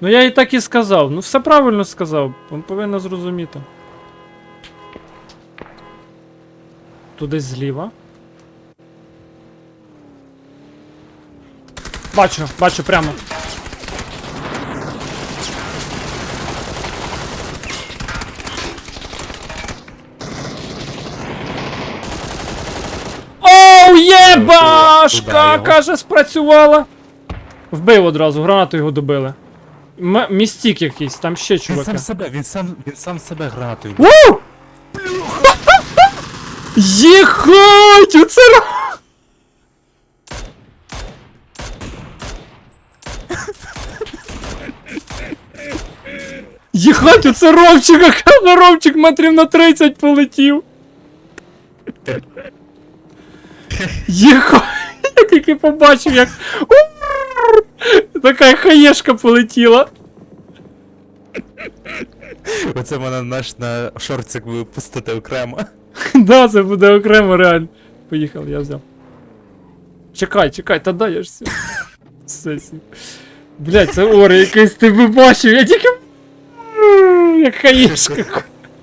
Ну я і так і сказав. Ну все правильно сказав. Він повинен зрозуміти. Десь зліва. Бачу, бачу прямо. Оу, є Туди башка! його. Каже, спрацювала. Вбив одразу, гранату його добили. М- містік якийсь, там ще Він сам себе, він сам, він сам себе гранатою. Уу! Єхать! Оце ра- Єхать, оце Ромчик, а Ромчик метрів на 30 полетів. Єхать, я тільки побачив, як. Така хаєшка полетіла. Оце мене наш на шорцик випустити окремо. Да, це буде окремо реально. Поїхав, я взяв. Чекай, чекай, та дай я ж сів. Сесію. Блять, це оре якийсь ти бачив, я тільки. Як хаєшка.